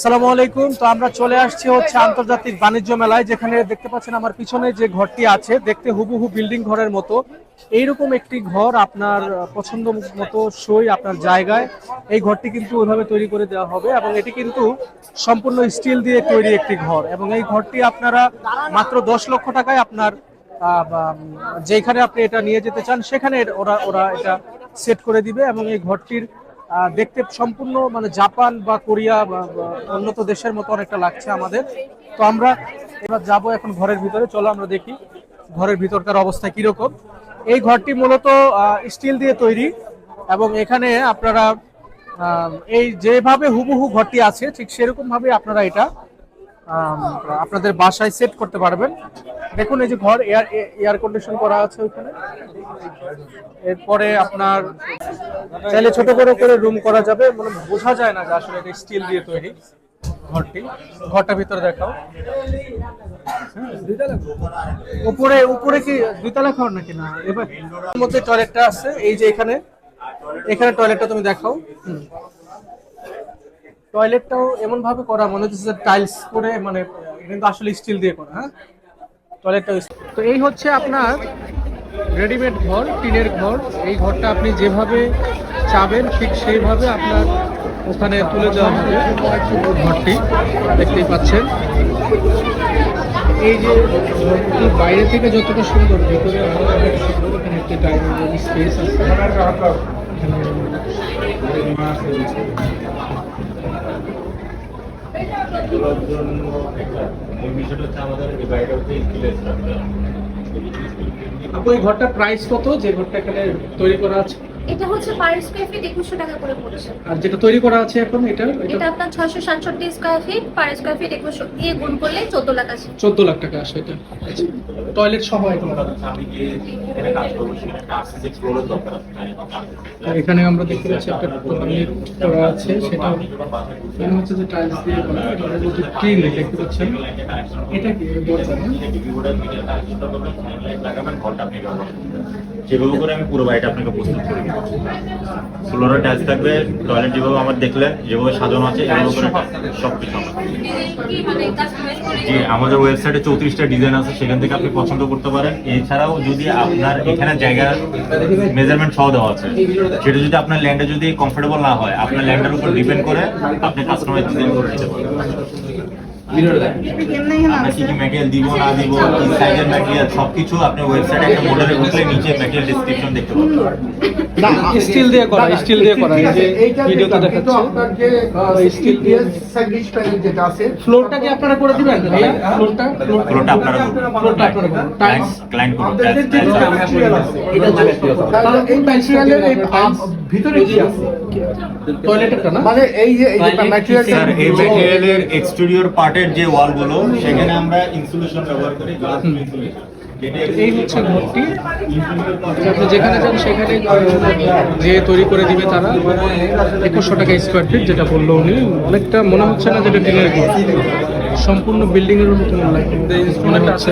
আসসালামু আলাইকুম। তো আমরা চলে আসছি হচ্ছে আন্তর্জাতিক বাণিজ্য মেলায়, যেখানে দেখতে পাচ্ছেন আমার পিছনে যে ঘরটি আছে, দেখতে হুবহু বিল্ডিং ঘরের মতো। এইরকম একটি ঘর আপনার পছন্দ মতো সই আপনার জায়গায়। এই ঘরটি কিন্তু ওইভাবে তৈরি করে দেওয়া হবে এবং এটি কিন্তু সম্পূর্ণ স্টিল দিয়ে তৈরি একটি ঘর এবং এই ঘরটি আপনারা মাত্র দশ লক্ষ টাকায় আপনার যেখানে আপনি এটা নিয়ে যেতে চান, সেখানে ওরা ওরা এটা সেট করে দিবে এবং এই ঘরটির দেখতে সম্পূর্ণ মানে জাপান বা কোরিয়া বা উন্নত দেশের মতো অনেকটা লাগছে আমাদের। তো আমরা এবার যাব এখন ঘরের ভিতরে, চলো আমরা দেখি ঘরের ভিতরকার অবস্থা কীরকম। এই ঘরটি মূলত স্টিল দিয়ে তৈরি এবং এখানে আপনারা এই যেভাবে হুবহু ঘরটি আছে, ঠিক সেরকম ভাবে আপনারা এটা আপনাদের বাসায় সেট করতে পারবেন। দেখুন এই যে ঘর, এয়ার এয়ার কন্ডিশন করা আছে ওইখানে এরপরে আপনার চাইলে ছোট বড় করে রুম করা যাবে মানে বোঝা যায় না যে আসলে এটা স্টিল দিয়ে তৈরি ঘরটি। ঘরটার ভিতরে দেখাও। উপরে উপরে কি দুইতলা ঘর নাকি? না, এবার মধ্যে টয়লেটটা আছে, এই যে এখানে। এখানে টয়লেটটা তুমি দেখাও। টয়লেটটাও এমন ভাবে করা, মনে হচ্ছে টাইলস করে মানে কিন্তু আসলে স্টিল দিয়ে করা হ্যাঁ? টয়লেটটাও তো এই হচ্ছে আপনার রেডিমেড ঘর টিনের ঘর। এই ঘরটা আপনি যেভাবে চাবেন ঠিক সেইভাবে আপনার ওখানে তুলে দেওয়া হবে ঘরটি। দেখতেই পাচ্ছেন। এই যে ঘরটি বাইরে থেকে যতটা সুন্দর ভিতরে অনেক সুন্দর এখানে একটি ডাইনিং স্পেস আছে। এখানে মাছ রয়েছে এই বিষয়টা হচ্ছে আমাদের এই বাড়িটা হচ্ছে স্কিলের এই ঘরটার প্রাইস কত? যে ঘরটা এখানে তৈরি করা আছে? এটা হচ্ছে পার স্কোয়ার ফিট একুশশো টাকা করে পড়ছে। আর যেটা তৈরি করা আছে এখন এটা? এটা এটা আপনার ছয়শো সাতষট্টি square feet per square feet একুশশো। দিয়ে গুণ করলে চোদ্দ লাখ আছে চোদ্দ লাখ টাকা আসে এটা। টয়লেট সহ একদম আমি যে এখানে কাজ করব সেটা আর্টিস্টিক ফ্লোরের দরকার আর এখানে আমরা দেখতে পাচ্ছি একটা টয়লেট করা আছে সেটা মনে হচ্ছে যে টাইলস দিয়ে করা এটার মধ্যে ক্লিন দেখতে পাচ্ছেন। এটা কি? করবেন। যেভাবে করে আমি পুরো বাড়িটা আপনাকে প্রস্তুত করে ফ্লোরে টাইলস থাকবে টয়লেট যেভাবে আমার দেখলেন যেভাবে সাজানো আছে এভাবে করে সব কিছু জি, আমাদের ওয়েবসাইটে চৌত্রিশটা ডিজাইন আছে, সেখান থেকে আপনি পছন্দ করতে পারেন। এছাড়াও যদি আপনার এখানে জায়গা মেজারমেন্ট সহ দেওয়া আছে, সেটা যদি আপনার ল্যান্ডে যদি কমফোর্টেবল না হয়, আপনার ল্যান্ডের উপর ডিপেন্ড করে আপনি কাস্টমাইজ ডিজাইন করে নিতে পারেন আমরা কি কি ম্যাটেরিয়াল দিব না দিব কি সাইজের ম্যাটেরিয়াল সবকিছু আপনি ওয়েবসাইটে একটা মডেলে ঢুকলে নিচে ম্যাটেরিয়াল ডেসক্রিপশন দেখতে পাবেন। স্টিল দিয়ে করা স্টিল দিয়ে করা এই যে ভিডিওতে দেখাচ্ছে। আপনার যে স্টিল দিয়ে সার্ভিস প্যানেল যেটা আছে ফ্লোরটা কি আপনারা করে দিবেন ভাইয়া? ফ্লোরটা আপনারা করবেন ফ্লোরটা আপনারা করবেন টাইলস ক্লায়েন্ট করুন। আমাদের যে ম্যাটেরিয়াল আছে তাহলে এই ম্যাটেরিয়ালের এই ভিতরে কি আছে? মানে এই যে এই যে ম্যাটেরিয়াল এই ম্যাটেরিয়ালের এক্সটেরিয়র পার্টের যে ওয়ালগুলো সেখানে আমরা ইনসুলেশন ব্যবহার করি গ্লাস ইনসুলেশন এই হচ্ছে ঘরটি আপনি যেখানে যান সেখানে যে তৈরি করে দিবে তারা একুশশো টাকা স্কোয়ার ফিট যেটা বলল উনি। অনেকটা মনে হচ্ছে না যেটা টিনের ঘর সম্পূর্ণ বিল্ডিং এর মতো মনে লাগে- মনে হচ্ছে।